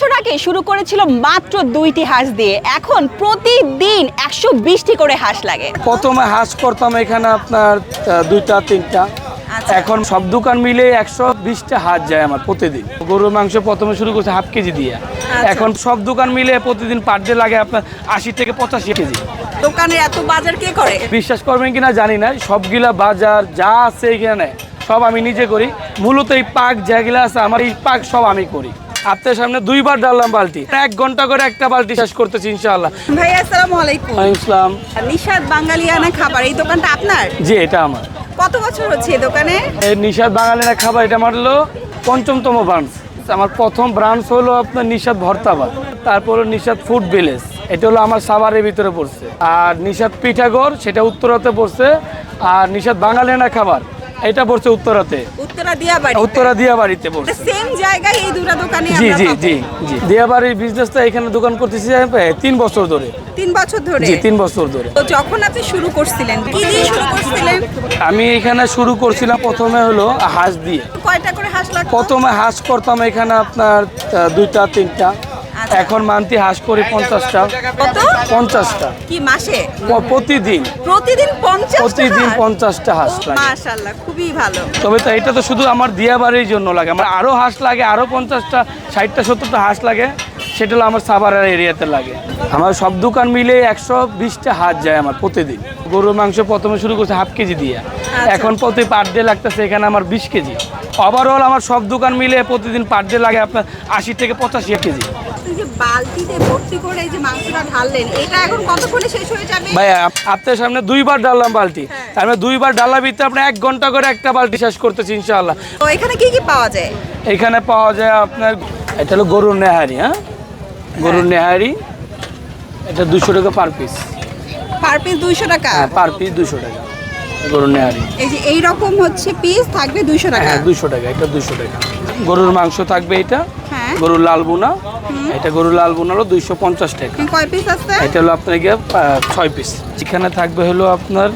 বছর আগে শুরু করেছিল মাত্র দুইটি হাঁস দিয়ে। এখন প্রতিদিন একশো বিশটি করে হাঁস লাগে। প্রথমে হাঁস করতাম এখানে আপনার দুইটা তিনটা। আচ্ছা। এখন সব দোকান মিলে একশো বিশটা হাঁস যায় আমার প্রতিদিন। গরুর মাংস প্রথমে শুরু করছে হাফ কেজি দিয়ে। এখন সব দোকান মিলে প্রতিদিন পার ডে লাগে আপনার আশি থেকে পঁচাশি কেজি। দোকানে এত বাজার কে করে? বিশ্বাস করবেন কিনা জানি না সবগুলা বাজার যা আছে এখানে সব আমি নিজে করি। মূলত এই পাক যেগুলা আছে আমার এই পাক সব আমি করি। আপনার সামনে দুইবার ডাললাম বালতি। এক ঘণ্টা করে একটা বালতি শেষ করতেছি ইনশাআল্লাহ। ভাই আসসালামু আলাইকুম। আসসালাম। নিশাদ বাঙালিয়ানা খাবার এই দোকানটা আপনার? জি এটা আমার। কত বছর হচ্ছে এই দোকানে? এই নিষাদ বাঙালিরা খাবার এটা আমার হলো পঞ্চমতম ব্রাঞ্চ আমার প্রথম ব্রাঞ্চ হলো আপনার নিষাদ ভর্তাবাদ তারপর হলো নিষাদ ফুড ভিলেজ এটা হলো আমার সাভারের ভিতরে পড়ছে। আর নিষাদ পিঠাগড় সেটা উত্তরাতে পড়ছে। আর নিষাদ বাঙালিয়ানা খাবার এটা পড়ছে উত্তরাতে। উত্তরা দিয়া বাড়ি উত্তরা দিয়াবাড়িতে পড়ছে। সেম জায়গায় এই দুটো দোকানে জি জি জি জি। দিয়াবাড়ির বিজনেসটা এখানে দোকান করতেছি তিন বছর ধরে। তিন বছর ধরে? জি তিন বছর ধরে। তো যখন আপনি শুরু করছিলেন কি দিয়ে শুরু করছিলেন? আমি এখানে শুরু করছিলাম প্রথমে হলো হাঁস দিয়ে। কয়টা করে হাঁস লাগতো? প্রথমে হাঁস করতাম এখানে আপনার দুইটা তিনটা। এখন মান্থলি হাঁস করি পঞ্চাশটা। পঞ্চাশটা। কি মাসে? প্রতিদিন। প্রতিদিন পঞ্চাশ প্রতিদিন পঞ্চাশটা হাঁস লাগে। খুবই ভালো। তবে তো এটা তো শুধু আমার দিয়াবাড়ির জন্য লাগে। আমার আরও হাঁস লাগে আরও পঞ্চাশটা ষাটটা সত্তরটা হাঁস লাগে। সেটা হলো আমার সাভারের এরিয়াতে লাগে। আমার সব দোকান মিলে একশো বিশটা হাঁস যায় আমার প্রতিদিন। গরুর মাংস প্রথমে শুরু করছে হাফ কেজি দিয়ে। এখন প্রতি পার ডে লাগতেছে এখানে আমার বিশ কেজি। ওভারঅল আমার সব দোকান মিলে প্রতিদিন পার ডে লাগে আপনার আশি থেকে পঁচাশি কেজি। বালতিতে ভর্তি করে এই যে মাংসটা ঢাললেন এটা এখন কতক্ষণে শেষ হয়ে যাবে? ভাই আপনার সামনে দুইবার ডাললাম বালতি। তার মানে দুইবার ডালা ভিতরে আপনি এক ঘণ্টা করে একটা বালতি শেষ করতেছি ইনশাআল্লাহ। তো এখানে কি কি পাওয়া যায়? এখানে পাওয়া যায় আপনার এটা হলো গরুর নেহারি হ্যাঁ? গরুর নেহারি এটা দুশো টাকা পার পিস পার পিস দুইশো টাকা? হ্যাঁ পার পিস দুশো টাকা গরুর নেহারি। এই যে এই রকম হচ্ছে পিস থাকবে টাকা? হ্যাঁ দুশো টাকা এটা দুশো টাকা। গরুর মাংস থাকবে এটা হ্যাঁ। গরুর লাল বোনা এটা গরু লাল বোনা হলো দুইশো পঞ্চাশ টাকা। কয় পিস আছে? এটা হলো আপনার গিয়ে ছয় পিস এখানে থাকবে হলো আপনার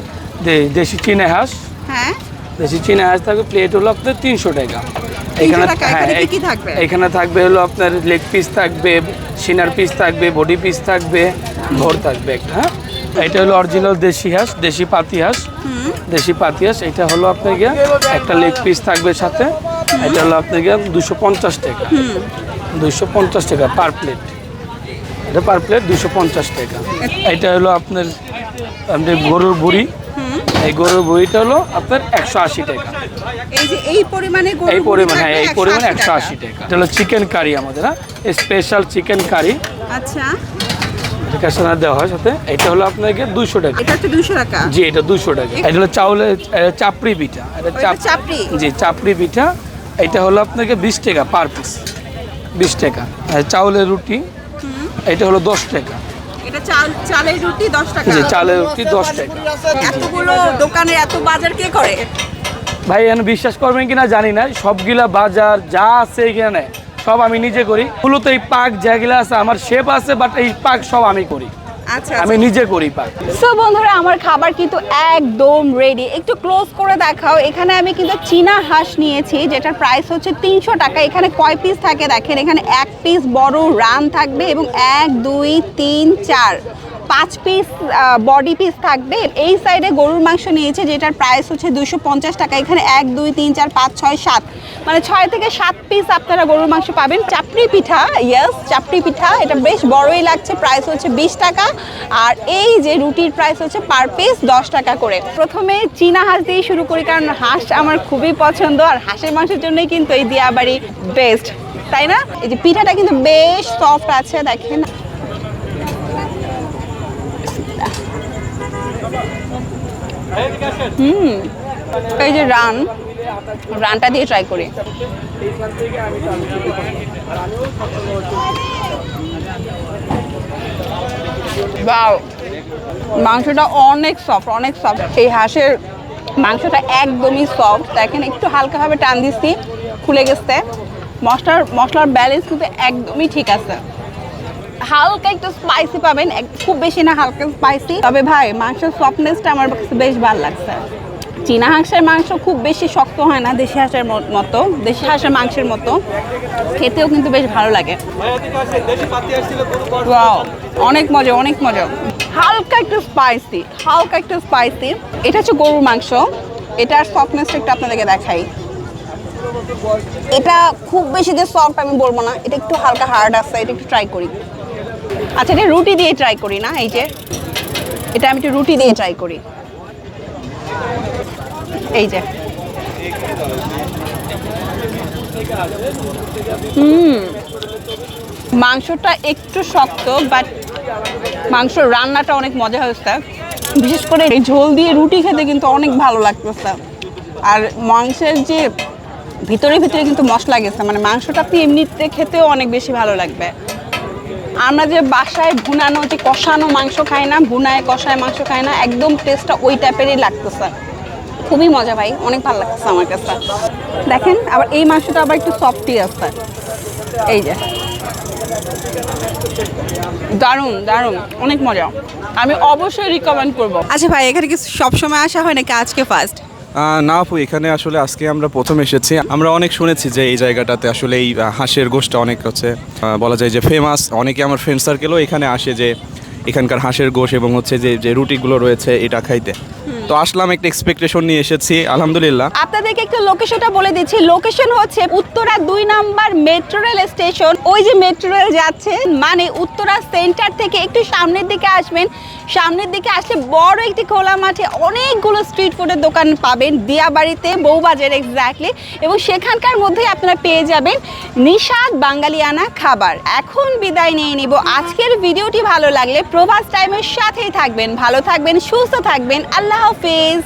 দেশি চিনে হাঁস। হ্যাঁ। দেশি চিনে হাঁস থাকবে প্লেট হলো আপনার তিনশো টাকা? এখানে থাকবে? এখানে থাকবে হলো আপনার লেগ পিস থাকবে সিনার পিস থাকবে বডি পিস থাকবে ভোর থাকবে একটা হ্যাঁ? এটা হলো অরিজিনাল দেশি হাঁস দেশি পাতি হাঁস। দেশি পাতি হাঁস এটা হলো আপনার গিয়ে একটা লেগ পিস থাকবে সাথে। এটা হলো আপনার গিয়ে দুশো পঞ্চাশ টাকা। দুশো পঞ্চাশ টাকা পার প্লেট এটা পার প্লেট দুশো পঞ্চাশ টাকা। এটা হলো আপনার আপনার গরুর বুড়ি। এই গরুর বুড়িটা হলো আপনার একশো আশি টাকা। এই পরিমাণে এই পরিমাণ হ্যাঁ এই পরিমাণ 180 একশো আশি টাকা। এটা হলো চিকেন কারি আমাদের হ্যাঁ? স্পেশাল চিকেন কারি আচ্ছা দেওয়া হয় সাথে? এটা হলো আপনাকে দুশো টাকা। এটা হচ্ছে দুইশো টাকা? জি এটা দুশো টাকা। এটা হলো চাউলের চাপড়ি পিঠা। এটা চাপ চাপড়ি? জি চাপড়ি পিঠা। এটা হলো আপনাকে বিশ টাকা পার পিস বিশ টাকা। আর চাউলের রুটি এটা হলো দশ টাকা। এটা চাল চালের রুটি দশ টাকা। জি চালের রুটি দশ টাকা। এতগুলো দোকানে এত বাজার কে করে? ভাই এখন বিশ্বাস করবেন কিনা জানি না সবগুলা বাজার যা আছে এখানে সব আমি নিজে করি। মূলত এই পাক যেগুলো আছে আমার শেপ আছে বাট এই পাক সব আমি করি। আমি নিজে করি পাক। সো বন্ধুরা আমার খাবার কিন্তু একদম রেডি একটু ক্লোজ করে দেখাও। এখানে আমি কিন্তু চীনা হাঁস নিয়েছি যেটার প্রাইস হচ্ছে তিনশো টাকা। এখানে কয় পিস থাকে দেখেন? এখানে এক পিস বড় রান থাকবে এবং এক দুই তিন চার। পাঁচ পিস বডি পিস থাকবে। এই সাইডে গরুর মাংস নিয়েছে, যেটার প্রাইস হচ্ছে দুশো পঞ্চাশ টাকা। এখানে এক, দুই, তিন, চার, পাঁচ, ছয়, সাত। মানে ছয় থেকে সাত পিস আপনারা গরুর মাংস পাবেন। চাপড়ি পিঠা ইয়েস চাপড়ি পিঠা, এটা বেশ বড়ই লাগছে। প্রাইস হচ্ছে বিশ টাকা। আর এই যে রুটির প্রাইস হচ্ছে পার পিস দশ টাকা করে। প্রথমে চীনা হাঁস দিয়ে শুরু করি, কারণ হাঁস আমার খুবই পছন্দ। আর হাঁসের মাংসের জন্যই কিন্তু এই দিয়াবাড়ি বেস্ট তাই না? এই যে পিঠাটা কিন্তু বেশ সফট আছে, দেখেন। হুম। এই যে রান, রানটা দিয়ে ট্রাই করি। মাংসটা অনেক সফট অনেক সফট এই হাঁসের মাংসটা একদমই সফট দেখেন, একটু হালকাভাবে টান দিচ্ছি, খুলে গেছে। মশলার মশলার ব্যালেন্স কিন্তু একদমই ঠিক আছে। হালকা একটু স্পাইসি পাবেন। খুব বেশি না, হালকা স্পাইসি তবে ভাই, মাংসের সফটনেসটা আমার কাছে বেশ ভালো লাগছে। চীনা হাঁসের মাংস খুব বেশি শক্ত হয় না, দেশি হাঁসের মতো। দেশি হাঁসের মাংসের মতো। খেতেও কিন্তু বেশ ভালো লাগে। অনেক মজা অনেক মজা। হালকা একটু স্পাইসি হালকা একটু স্পাইসি এটা হচ্ছে গরুর মাংস। এটার সফটনেসটা একটু আপনাদেরকে দেখাই। এটা খুব বেশি যে সফট আমি বলব না, এটা একটু হালকা হার্ড আছে, এটা একটু ট্রাই করি। আচ্ছা এটা রুটি দিয়ে ট্রাই করি না, এই যে। এটা আমি একটু রুটি দিয়ে ট্রাই করি। এই যে। হুম। মাংসটা একটু শক্ত বাট মাংস রান্নাটা অনেক মজা হয়েছে বিশেষ করে এই ঝোল দিয়ে রুটি খেতে কিন্তু অনেক ভালো লাগতেছে আর মাংসের যে ভিতরে ভিতরে কিন্তু মশলা গেছে মানে মাংসটা আপনি এমনিতে খেতেও অনেক বেশি ভালো লাগবে। আমরা যে বাসায় ভুনানো, যে কষানো মাংস খাই না, ভুনায়, কষায় মাংস খাই না, একদম টেস্টটা ওই টাইপেরই লাগতেছে। খুবই মজা ভাই, অনেক ভালো লাগতেছে আমার কাছে। দেখেন, আবার এই মাংসটা আবার একটু সফটই আছে। এই যে। দারুণ দারুণ, অনেক মজা। আমি অবশ্যই রিকমেন্ড করব। আচ্ছা ভাই, এখানে কি সবসময় আসা হয় নাকি আজকে ফার্স্ট না আপু এখানে আসলে আজকে আমরা প্রথম এসেছি। আমরা অনেক শুনেছি যে এই জায়গাটাতে আসলে এই হাঁসের গোষ্ঠটা অনেক হচ্ছে বলা যায় যে ফেমাস অনেকে আমার ফ্রেন্ড সার্কেলও এখানে আসে যে এখানকার হাঁসের গোশ এবং হচ্ছে যে যে রুটিগুলো রয়েছে এটা খাইতে। তো আসলাম একটা এক্সপেকটেশন নিয়ে এসেছি আলহামদুলিল্লাহ। আপনাদেরকে একটা লোকেশনটা বলে দিচ্ছি। লোকেশন হচ্ছে উত্তরা দুই নাম্বার মেট্রো রেল স্টেশন ওই যে মেট্রো রেল যাচ্ছে মানে উত্তরা সেন্টার থেকে একটু সামনের দিকে আসবেন। সামনের দিকে আসলে বড় একটি খোলা মাঠে অনেকগুলো স্ট্রিট ফুডের দোকান পাবেন, দিয়াবাড়িতে, বউবাজার এক্স্যাক্টলি এবং সেখানকার মধ্যেই আপনারা পেয়ে যাবেন নিষাদ বাঙালিয়ানা খাবার। এখন বিদায় নিয়ে নিব। আজকের ভিডিওটি ভালো লাগলে প্রভাস টাইমের সাথেই থাকবেন। ভালো থাকবেন, সুস্থ থাকবেন। আল্লাহ হাফিজ।